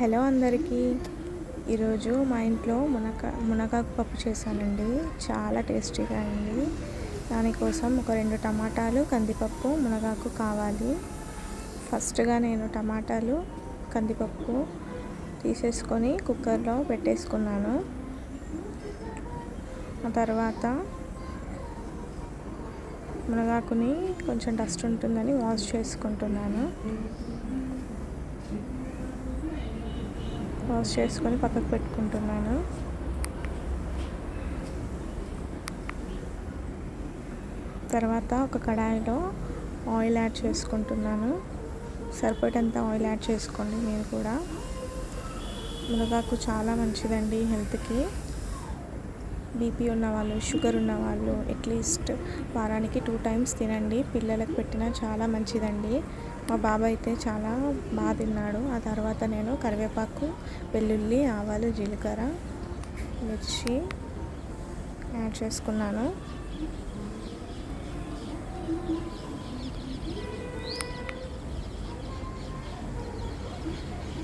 Hello అందరికీ. ఈరోజు మా ఇంట్లో మునక మునగాకు పప్పు చేశానండి. చాలా టేస్టీగా అయింది. దానికోసం ఒక రెండు టమాటాలు కందిపప్పు మునగాకు కావాలి. ఫస్ట్గా నేను టమాటాలు కందిపప్పు తీసేసుకొని కుక్కర్లో పెట్టేసుకున్నాను. ఆ తర్వాత మునగాకుని కొంచెం డస్ట్ ఉంటుందని వాష్ చేసుకుంటున్నాను. వాష్ చేసుకొని పక్కకు పెట్టుకుంటున్నాను. తర్వాత ఒక కడాయిలో ఆయిల్ యాడ్ చేసుకుంటున్నాను. సరిపడేంత ఆయిల్ యాడ్ చేసుకోండి మీరు కూడా. మునగాకు చాలా మంచిదండి హెల్త్కి. బీపీ ఉన్నవాళ్ళు షుగర్ ఉన్నవాళ్ళు అట్లీస్ట్ వారానికి టూ టైమ్స్ తినండి. పిల్లలకు పెట్టినా చాలా మంచిదండి. మా బాబాయ్ అయితే చాలా బాగా తిన్నాడు. ఆ తర్వాత నేను కరివేపాకు వెల్లుల్లి ఆవాలు జీలకర్ర మిర్చి యాడ్ చేసుకున్నాను.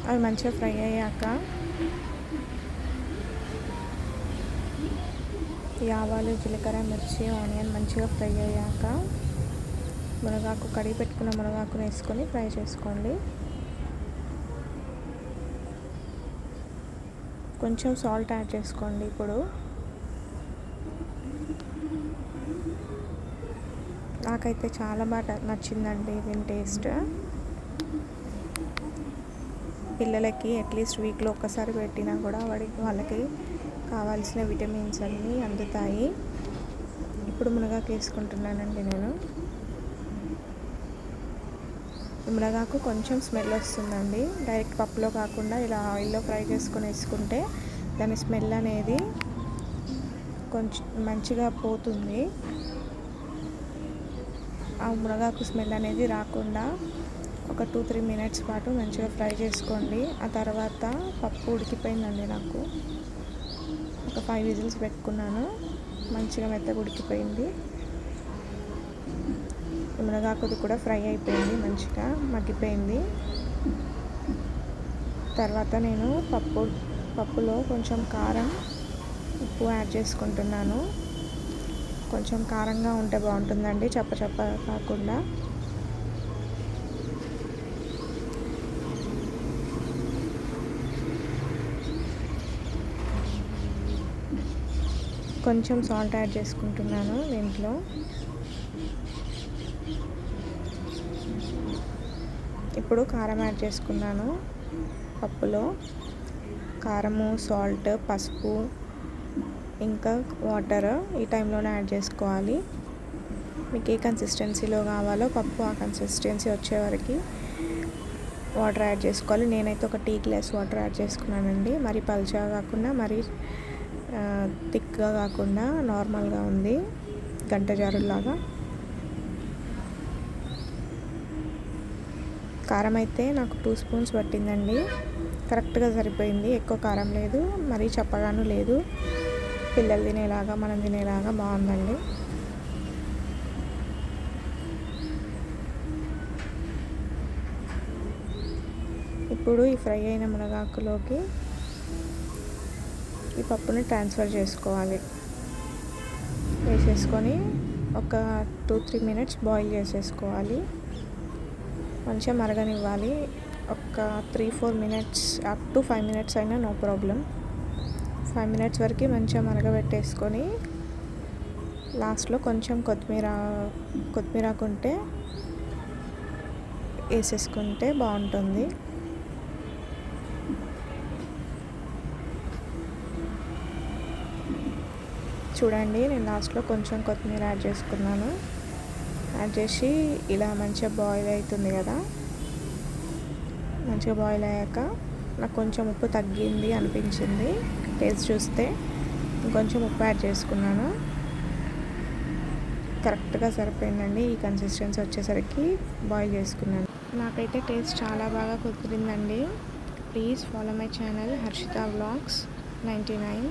అవి మంచిగా ఫ్రై అయ్యాక ఈ ఆవాలు జీలకర్ర మిర్చి ఆనియన్ మంచిగా ఫ్రై అయ్యాక మునగాకు కడిగి పెట్టుకున్న మునగాకును వేసుకొని ఫ్రై చేసుకోండి. కొంచెం సాల్ట్ యాడ్ చేసుకోండి ఇప్పుడు. నాకైతే చాలా బాగా నచ్చిందండి దీని టేస్ట్. పిల్లలకి అట్లీస్ట్ వీక్లో ఒక్కసారి పెట్టినా కూడా వాడికి వాళ్ళకి కావాల్సిన విటమిన్స్ అన్నీ అందుతాయి. ఇప్పుడు మునగాకు వేసుకుంటున్నానండి నేను. మునగాకు కొంచెం స్మెల్ వస్తుందండి. డైరెక్ట్ పప్పులో కాకుండా ఇలా ఆయిల్లో ఫ్రై చేసుకొని వేసుకుంటే దాని స్మెల్ అనేది కొంచెం మంచిగా పోతుంది. ఆ మునగాకు స్మెల్ అనేది రాకుండా ఒక టూ త్రీ మినిట్స్ పాటు మంచిగా ఫ్రై చేసుకోండి. ఆ తర్వాత పప్పు ఉడికిపోయిందండి నాకు. ఒక ఫైవ్ విజిల్స్ పెట్టుకున్నాను. మంచిగా మెత్తగా ఉడికిపోయింది మునగాకుది కూడా ఫ్రై అయిపోయింది మంచిగా మగ్గిపోయింది. తర్వాత నేను పప్పు పప్పులో కొంచెం కారం ఉప్పు యాడ్ చేసుకుంటున్నాను. కొంచెం కారంగా ఉంటే బాగుంటుందండి చప్ప చప్ప కాకుండా. కొంచెం సాల్ట్ యాడ్ చేసుకుంటున్నాను దీంట్లో. ఇప్పుడు కారం యాడ్ చేసుకున్నాను పప్పులో. కారము సాల్ట్ పసుపు ఇంకా వాటర్ ఈ టైంలోనే యాడ్ చేసుకోవాలి. మీకు ఏ కన్సిస్టెన్సీలో కావాలో పప్పు ఆ కన్సిస్టెన్సీ వచ్చే వరకు వాటర్ యాడ్ చేసుకోవాలి. నేనైతే ఒక టీ గ్లాస్ వాటర్ యాడ్ చేసుకున్నానండి. మరి పల్చగా కాకుండా మరి థిక్గా కాకుండా నార్మల్గా ఉంది. గంట జారులాగా కారం అయితే నాకు టూ స్పూన్స్ పట్టిందండి. కరెక్ట్గా సరిపోయింది. ఎక్కువ కారం లేదు. మరీ చప్పగాను లేదు. పిల్లలు తినేలాగా మనం తినేలాగా బాగుందండి. ఇప్పుడు ఈ ఫ్రై అయిన మునగాకులోకి ఈ పప్పుని ట్రాన్స్ఫర్ చేసుకోవాలి. వేసేసుకొని ఒక టూ త్రీ మినిట్స్ బాయిల్ చేసేసుకోవాలి. మంచిగా మరగనివ్వాలి. ఒక three four minutes up to five minutes అయినా నో ప్రాబ్లం. ఫైవ్ మినిట్స్ వరకు మంచిగా మరగబెట్టేసుకొని లాస్ట్లో కొంచెం కొత్తిమీర కొత్తిమీరకుంటే వేసేసుకుంటే బాగుంటుంది. చూడండి నేను లాస్ట్లో కొంచెం కొత్తిమీర యాడ్ చేసుకున్నాను. యాడ్ చేసి ఇలా మంచిగా బాయిల్ అవుతుంది కదా. మంచిగా బాయిల్ అయ్యాక నాకు కొంచెం ఉప్పు తగ్గింది అనిపించింది. టేస్ట్ చూస్తే ఇంకొంచెం ఉప్పు యాడ్ చేసుకున్నాను. కరెక్ట్గా సరిపోయిందండి. ఈ కన్సిస్టెన్సీ వచ్చేసరికి బాయిల్ చేసుకున్నాను. నాకైతే టేస్ట్ చాలా బాగా కుదిరిందండి. Please follow my channel Harshita vlogs ninety nine.